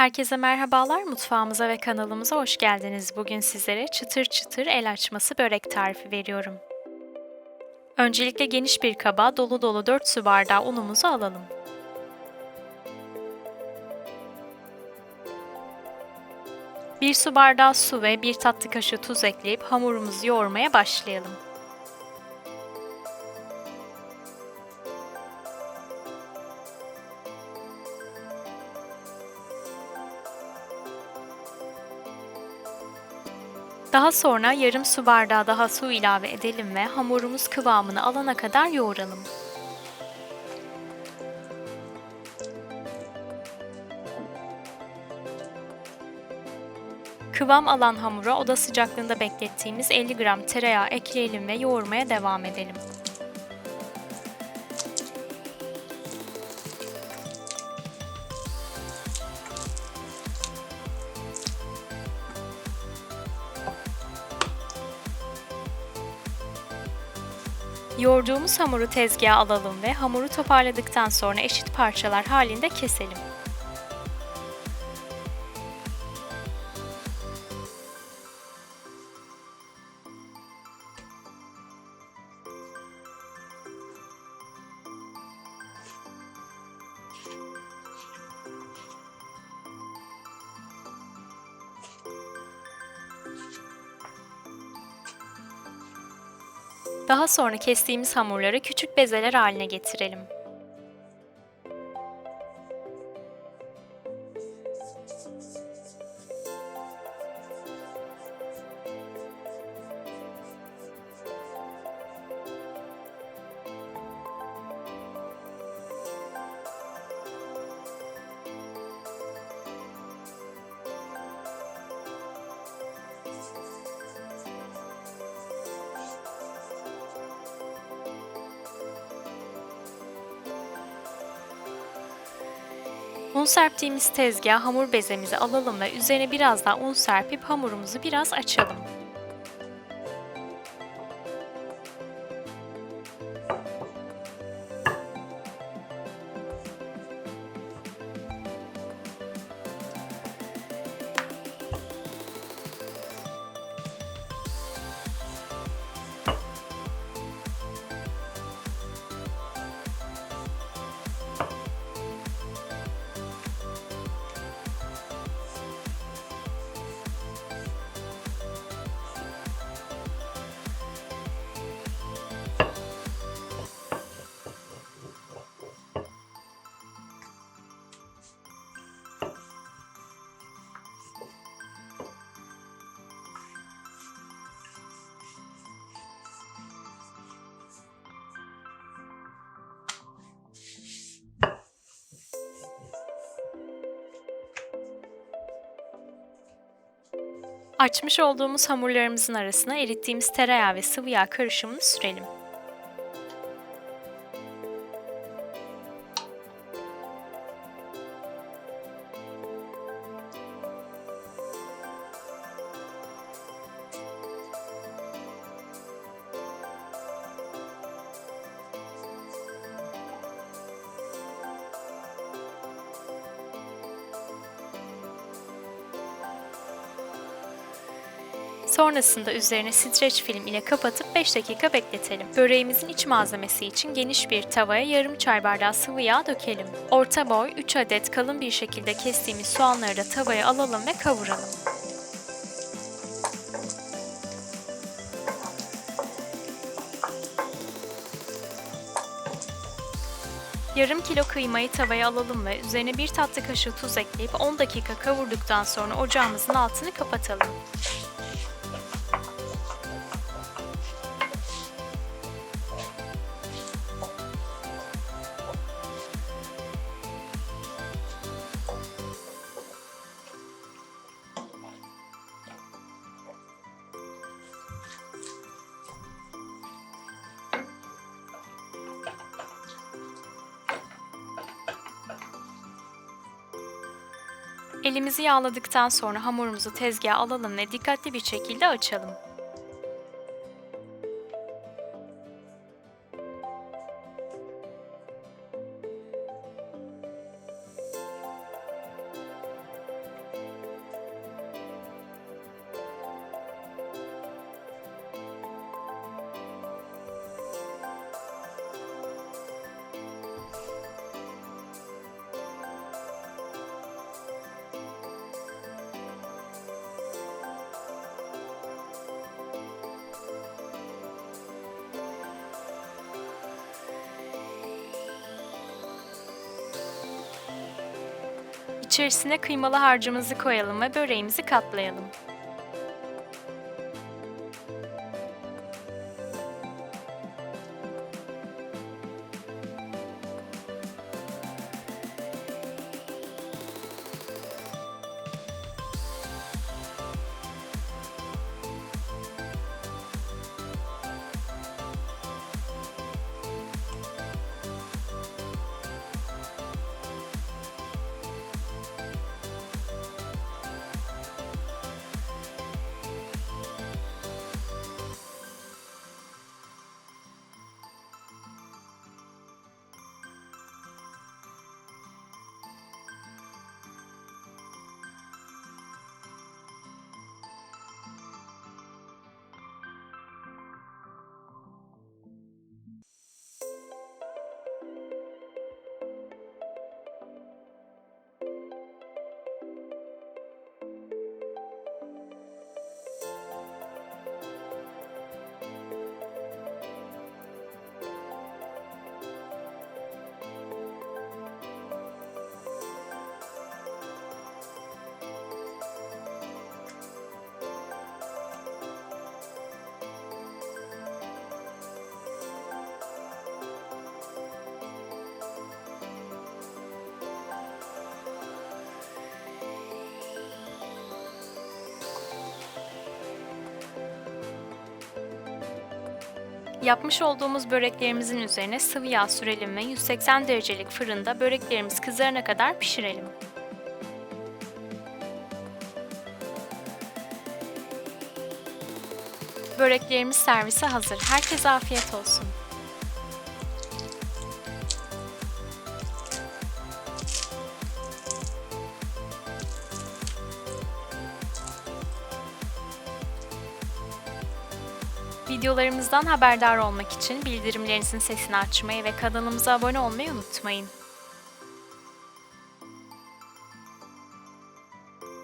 Herkese merhabalar, mutfağımıza ve kanalımıza hoş geldiniz. Bugün sizlere çıtır çıtır el açması börek tarifi veriyorum. Öncelikle geniş bir kaba dolu dolu 4 su bardağı unumuzu alalım. Bir su bardağı su ve bir tatlı kaşığı tuz ekleyip hamurumuzu yoğurmaya başlayalım. Daha sonra yarım su bardağı daha su ilave edelim ve hamurumuz kıvamını alana kadar yoğuralım. Kıvam alan hamura oda sıcaklığında beklettiğimiz 50 gram tereyağı ekleyelim ve yoğurmaya devam edelim. Yoğurduğumuz hamuru tezgaha alalım ve hamuru toparladıktan sonra eşit parçalar halinde keselim. Daha sonra kestiğimiz hamurları küçük bezeler haline getirelim. Un serptiğimiz tezgaha hamur bezemizi alalım ve üzerine biraz daha un serpip hamurumuzu biraz açalım. Açmış olduğumuz hamurlarımızın arasına erittiğimiz tereyağı ve sıvı yağ karışımını sürelim. Sonrasında üzerine streç film ile kapatıp 5 dakika bekletelim. Böreğimizin iç malzemesi için geniş bir tavaya yarım çay bardağı sıvı yağ dökelim. Orta boy 3 adet kalın bir şekilde kestiğimiz soğanları da tavaya alalım ve kavuralım. Yarım kilo kıymayı tavaya alalım ve üzerine bir tatlı kaşığı tuz ekleyip 10 dakika kavurduktan sonra ocağımızın altını kapatalım. Elimizi yağladıktan sonra hamurumuzu tezgaha alalım ve dikkatli bir şekilde açalım. İçerisine kıymalı harcımızı koyalım ve böreğimizi katlayalım. Yapmış olduğumuz böreklerimizin üzerine sıvı yağ sürelim ve 180 derecelik fırında böreklerimiz kızarana kadar pişirelim. Böreklerimiz servise hazır. Herkese afiyet olsun. Videolarımızdan haberdar olmak için bildirimlerinizin sesini açmayı ve kanalımıza abone olmayı unutmayın.